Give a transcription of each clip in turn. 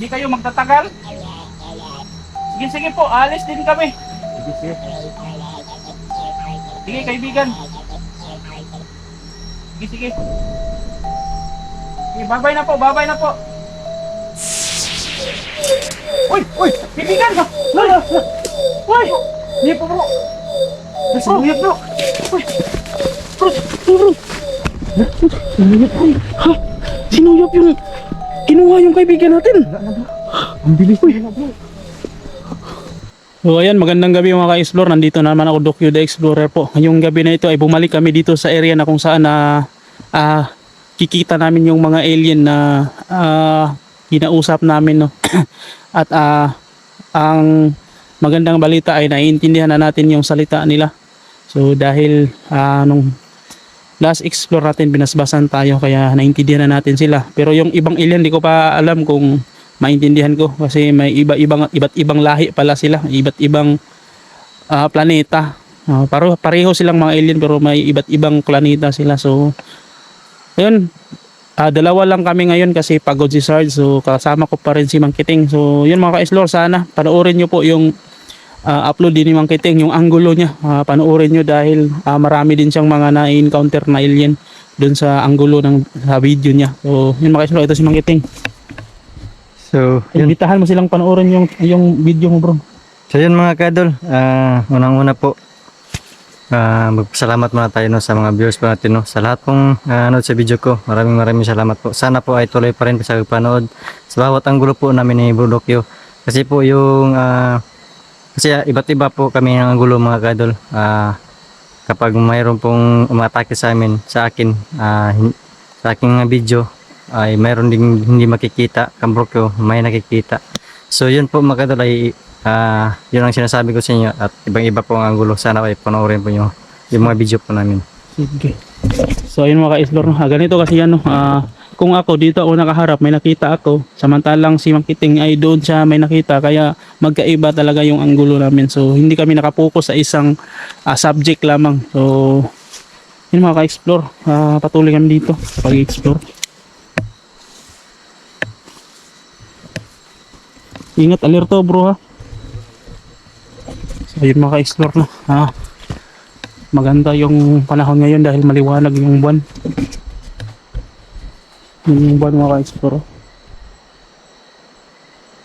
Hindi kayo magtatagal? Sige, sige po. Alis din kami. Sige, sige. Sige, kaibigan. Sige, sige. Sige, babay na po, babay na po. Uy, uy, kaibigan ka. Uy. Hindi po bro. Nasa bro. Uy. Bro, bro, bro. Sinuyap ko. Ha? Sinuyap yung... Kinuha yung kaibigan natin. Ang bilis ko So ayan, magandang gabi mga ka-explore. Nandito naman ako, Dokyo the Explorer po. Ngayong gabi na ito ay bumalik kami dito sa area na kung saan na ah, kikita namin yung mga alien na ah, kinausap namin. No? At ah, ang magandang balita ay naiintindihan na natin yung salita nila. So dahil ah, nung last explore natin binasbasan tayo kaya naintindihan na natin sila. Pero yung ibang alien di ko pa alam kung maintindihan ko kasi may iba-ibang iba't ibang lahi pala sila, iba't ibang ah, planeta. Ah, paro pareho silang mga alien pero may iba't ibang planeta sila. So ayun, ah, dalawa lang kami ngayon kasi pagod si Sarge. So kasama ko pa rin si Mang Kiting. So yun mga ka-explore sana panoorin nyo po yung ah, upload din ni Mang Kiting yung angulo niya. Ah, panoorin nyo dahil ah, marami din siyang mga na-encounter na alien dun sa angulo ng sa video niya. So yun mga ka-explore, ito si Mang Kiting. So, yun. Imbitahan mo silang panoorin yung yung video mo, bro. So yun mga kadol, ah unang-una po, ah magpasalamat muna tayo no, sa mga viewers po natin no, sa lahat pong ah, nanood sa video ko. Maraming maraming salamat po. Sana po ay tuloy pa rin sa panood sa bawat anggulo po namin ni Budokyo. Kasi po yung, ah, kasi ah, iba't iba po kami ng anggulo mga kadol. Ah, kapag mayroon pong umatake sa amin, sa akin, hin- sa aking video, ay mayroon ding hindi makikita, kambrokyo, may nakikita. So yun po mga kadol ay Ah, yun ang sinasabi ko sa inyo at ibang-iba po ang angulo. Sana ay panoorin po nyo yung mga video po namin. Sige. So ayun mga ka-explore, no? Ganito kasi yan, no? Ah, kung ako dito ako nakaharap, may nakita ako. Samantalang si Mang Kiting ay doon siya may nakita. Kaya magkaiba talaga yung anggulo namin. So hindi kami nakapokus sa isang ah, subject lamang. So yun mga ka-explore, ah, patuloy kami dito sa pag-explore. Ingat alerto bro ha. So yun mga ka-explore no. Ah, maganda yung panahon ngayon dahil maliwanag yung buwan. Yun Yung buwan mga ka-explore.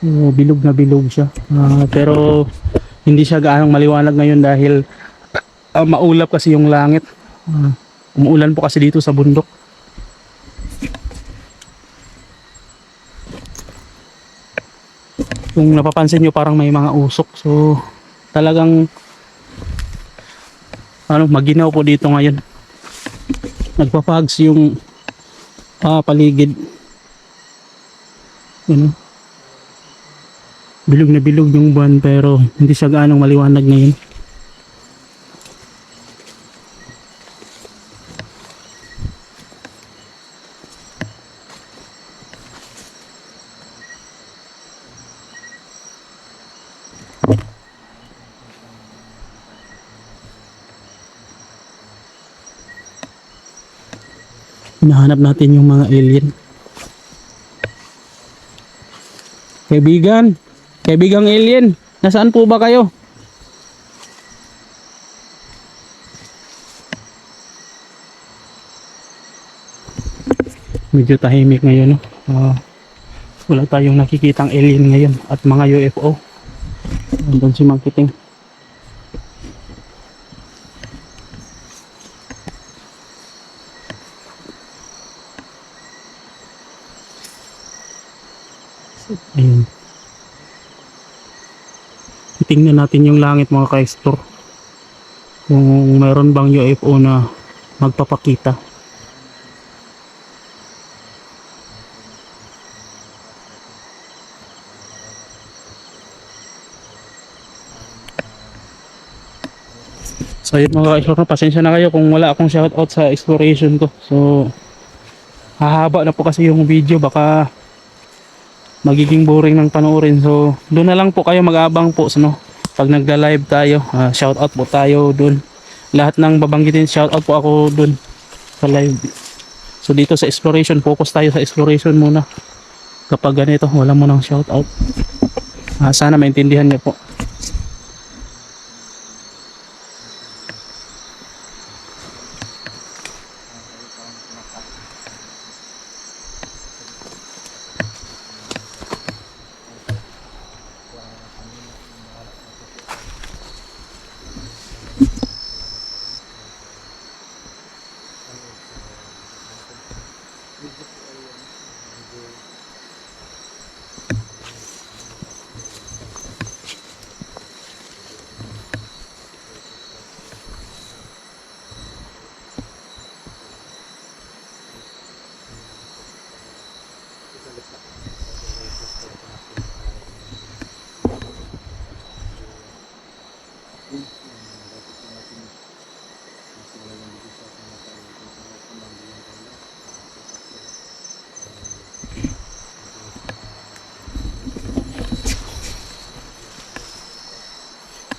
Oh, bilog na bilog siya. Ah, pero hindi siya gaanong maliwanag ngayon dahil ah, maulap kasi yung langit. Ah, umuulan po kasi dito sa bundok. Kung napapansin nyo parang may mga usok. So talagang ano maginaw po dito ngayon. Nagpapags yung ah, paligid. Ano? Bilog na bilog yung buwan pero hindi siya gaanong maliwanag ngayon. Hinahanap natin yung mga alien. Kaibigan, kaibigang alien, nasaan po ba kayo? Medyo tahimik ngayon, no? Ah, wala tayong nakikitang alien ngayon at mga UFO. Andun si Mang Ayun. Titingnan natin yung langit mga ka-explore. Kung meron bang UFO na magpapakita. So yun mga ka-explore, pasensya na kayo kung wala akong shoutout sa exploration ko. So hahaba na po kasi yung video baka magiging boring ng panoorin. So, doon na lang po kayo mag-abang po no? pag nagla-live tayo. ah, shout out po tayo doon. Lahat ng babanggitin shout out po ako doon sa live. So dito sa exploration, focus tayo sa exploration muna. kapag ganito, wala mo nang shout out. Ah, sana maintindihan niyo po.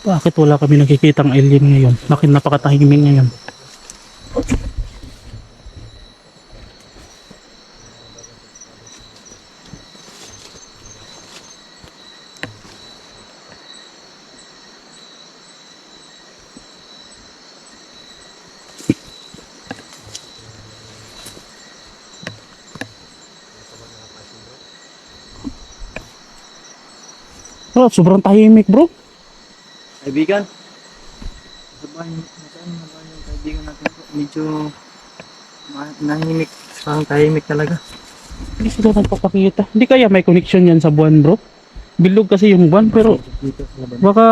Bakit wala kami nakikitang alien ngayon? Bakit napakatahimik ngayon? Bro, sobrang tahimik bro. Kaibigan? Sabay, nasaan na ba yung kaibigan natin po? Medyo nahimik, parang tahimik talaga. Hindi sila nagpapakita. Hindi kaya may connection yan sa buwan bro. Bilog kasi yung buwan pero sa baka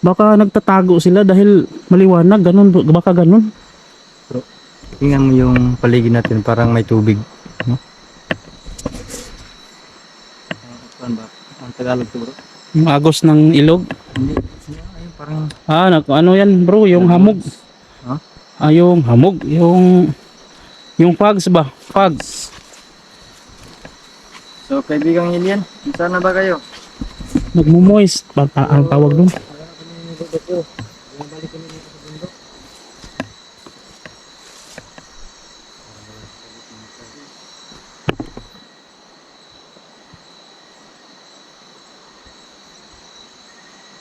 baka nagtatago sila dahil maliwanag ganun bro. baka ganun. Tingnan mo yung paligid natin, parang may tubig. No? Ba? Ang Tagalog to bro? Yung agos ng ilog. Hindi. Ayun, parang Ah, nag, ano yan bro, yung hamog. Ha? Ah, yung hamog, yung yung fogs ba? Fogs. So, kaibigang alien, saan na ba kayo? Nagmo-moist. Pa, pa, ang tawag dun.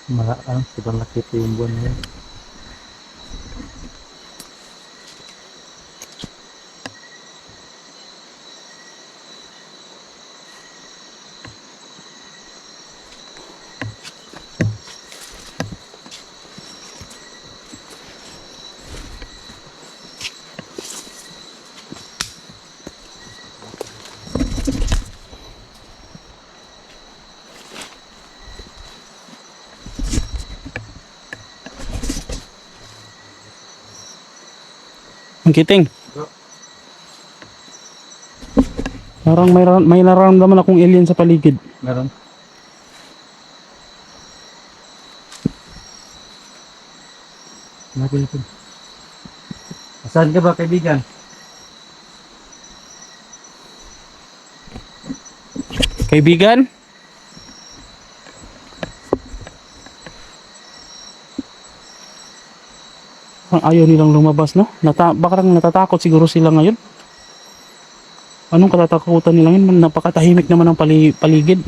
Malaan, sobrang nakita yung buwan na. Ang kiting. Parang may, may nararamdaman akong alien sa paligid. Meron? Natin ito. Saan ka ba kaibigan? Kaibigan? Parang ayaw nilang lumabas, no? Nata baka natatakot siguro sila ngayon. Anong katatakutan nila ngayon? Napakatahimik naman ang pali paligid.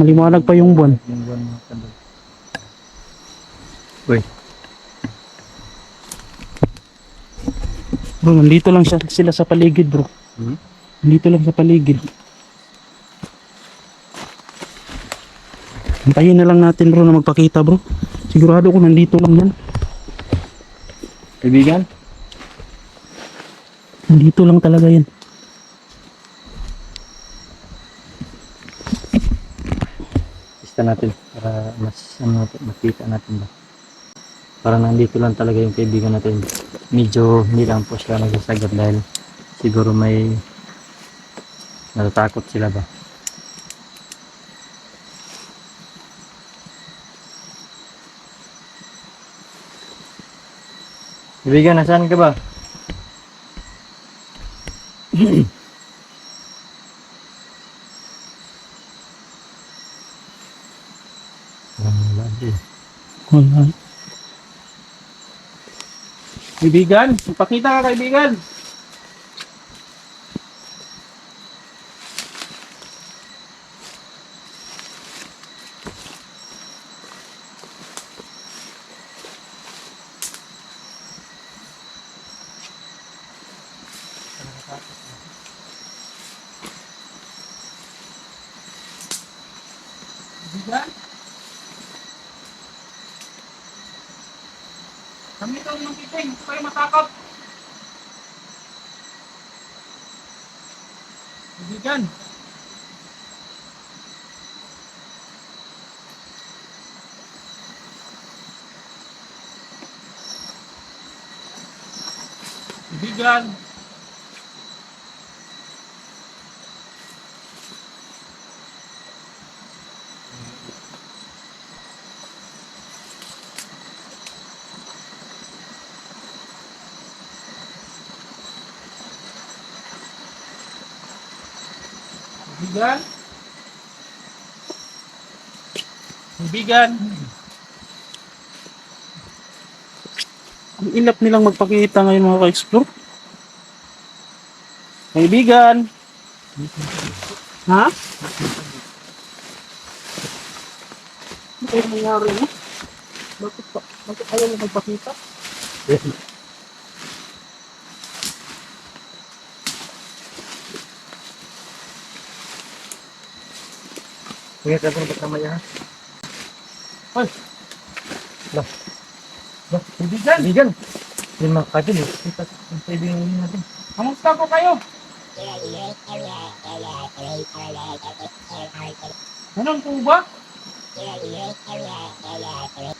Maliwanag pa yung buwan. Uy, Bro, nandito lang siya, sila sa paligid, bro. Hmm? Nandito lang sa paligid. Antayin na lang natin, bro, na magpakita, bro. Sigurado ko nandito lang yan. Kaibigan? Nandito lang talaga yan. Pista natin para mas ano, natin, makita natin ba. Para nandito lang talaga yung kaibigan natin. Medyo hindi lang po sila nagsasagad dahil siguro may natatakot sila ba. Kaibigan, nasaan ka ba? Wala. Kaibigan, magpakita ka, kaibigan. Yan. Kami ito ng kiting, huwag kayo matakot. Kaibigan. Kaibigan. Kaibigan. Kaibigan. Ang ilap nilang magpakita ngayon mga ka-explore. Kaibigan. Ha? Ano kayo nangyari mo? Bakit pa? Bakit ayaw mo magpakita? Ingat ka po kasama niya. Hoy, Ba, kaibigan. kaibigan. Yan mga kajil eh. Kita ang kaibigan natin. Kamusta po kayo? Ganun po ba?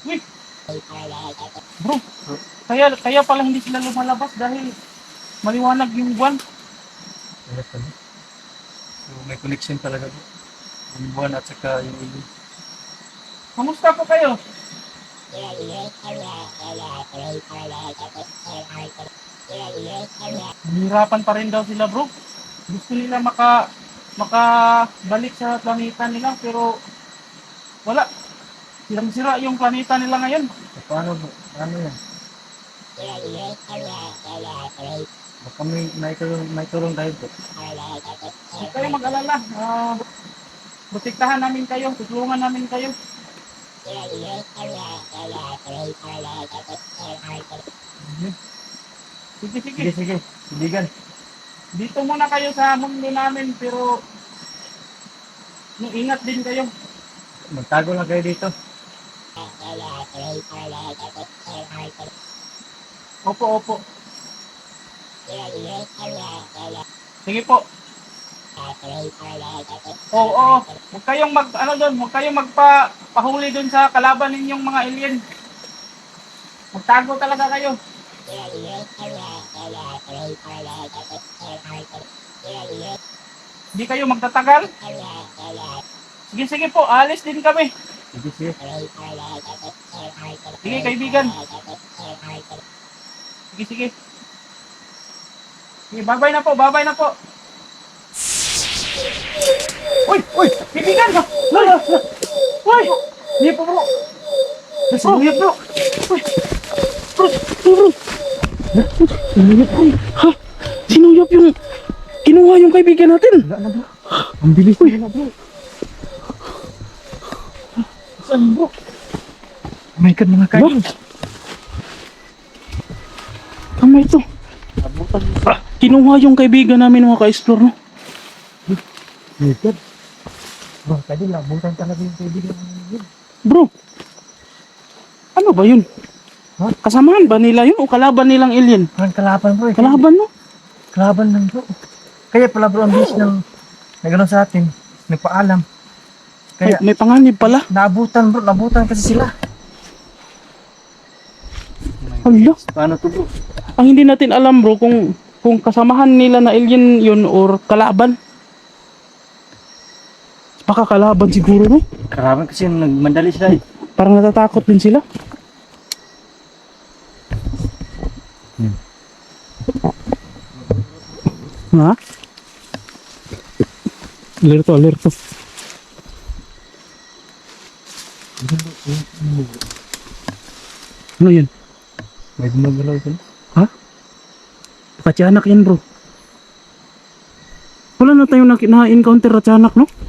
Wait. Bro, kaya, kaya pala hindi sila lumalabas dahil maliwanag yung buwan. Ka So may connection talaga po. Yung buwan at saka yung ilog. Kamusta po kayo? Hihirapan pa rin daw sila bro. Gusto nila maka makabalik sa planeta nila pero wala. Sirang sira yung planeta nila ngayon. Paano po? Paano yan? Baka may, may tulong, may tulong tayo po. Huwag kayo mag-alala. Ah, protektahan namin kayo. Tutulungan namin kayo. Sige, sige. Sige, sige. Kaibigan. Dito muna kayo sa mundo namin pero no, ingat din kayo. Magtago lang kayo dito. Opo, opo. Sige po. Oo, oo. Huwag kayong mag, ano doon, huwag kayong magpa, pahuli doon sa kalaban ninyong mga alien. Magtago talaga kayo. Hindi kayo magtatagal. Sige, sige po, alis din kami. Sige, sige. Sige, kaibigan. Sige, sige. Sige, babay na po, babay na po. Uy, uy, kaibigan ka. Lala. Uy, hindi po bro. Nasinuyap bro. Uy, bro, bro. Sinuyap bro. Ha? Sinuyap yung, kinuha yung kaibigan natin. Wala na bro. Ang bilis Uy. na bro. Saan bro? Oh my God, mga kajil. Tama ito. Ah, kinuha yung kaibigan namin mga ka-explore, no? My God. Bro, kajil, nabutan talaga yung kaibigan namin. Bro, ano ba yun? Ha? Kasamahan ba nila yun o kalaban nilang alien? Parang kalaban bro. eh. Kalaban, no? Kalaban lang bro. Kaya pala bro ang bilis ng nagano'n sa atin. Nagpaalam. May, Kaya may panganib pala. naabutan bro. Naabutan kasi sila. Hala. Paano to bro? Ang hindi natin alam bro kung kung kasamahan nila na alien yun or kalaban. Baka kalaban siguro, no? Kalaban kasi nagmandali sila eh. Parang natatakot din sila. Hmm. Ha? Alerto, alerto. Ano yun? May gumagalaw ito. Katiyanak yan bro. Wala na tayong na-encounter na no? Ano? Yeah.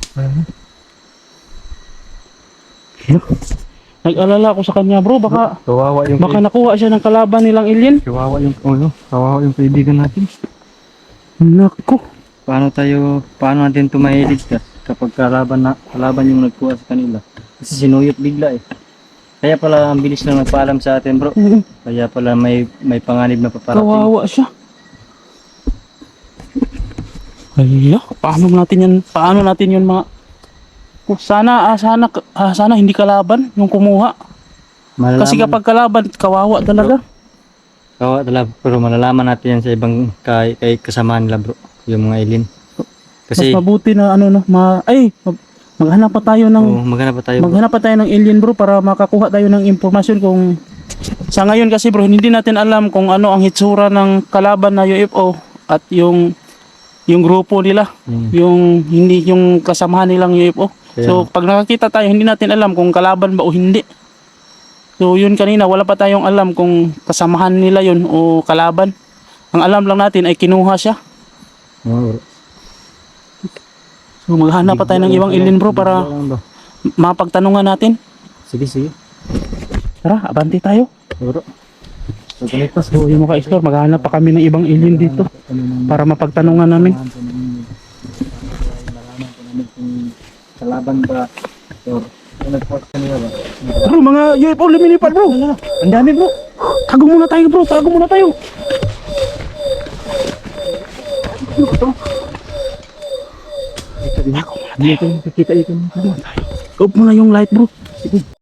Nag-alala ako sa kanya bro, baka Kawawa yung baka nakuha siya ng kalaban nilang alien. Kawawa yung ano, kawawa yung kaibigan natin. Nako. Paano tayo, paano natin ito mailigtas kapag kalaban na, kalaban yung nagkuha sa kanila? Kasi sinuyot bigla eh. Kaya pala ang bilis na nagpaalam sa atin bro. Kaya pala may may panganib na paparating. kawawa siya. Hala, paano natin yan, paano natin yun mga... Oh, Sana, ah, sana, ah, sana hindi kalaban yung kumuha. Malalaman, Kasi kapag kalaban, kawawa talaga. Kawa talaga, pero malalaman natin yan sa ibang kay, kay kasamahan nila bro. Yung mga alien. Kasi, Mas mabuti na ano no, ma ay mag- maghanap pa tayo ng oh, maghanap pa tayo. bro. maghanap pa tayo ng alien bro para makakuha tayo ng impormasyon kung sa ngayon kasi bro hindi natin alam kung ano ang hitsura ng kalaban na UFO at yung yung grupo nila, Hmm. yung hindi yung kasamahan nilang UFO. Kaya- So pag nakakita tayo hindi natin alam kung kalaban ba o hindi. So yun kanina wala pa tayong alam kung kasamahan nila yun o kalaban. Ang alam lang natin ay kinuha siya. Bro. So maghanap pa tayo ng ibang alien bro para mapagtanungan natin. Sige, sige. Tara, abanti tayo. Bro. So, yung mga explore, maghanap pa kami ng ibang alien dito para mapagtanungan namin. Kalaban ba? Bro, mga UFO lumilipad bro. Ang dami bro. Tago muna tayo bro, tago muna tayo. Ano? Tago muna tayo. Tago muna tayo. Off mo na yung light bro.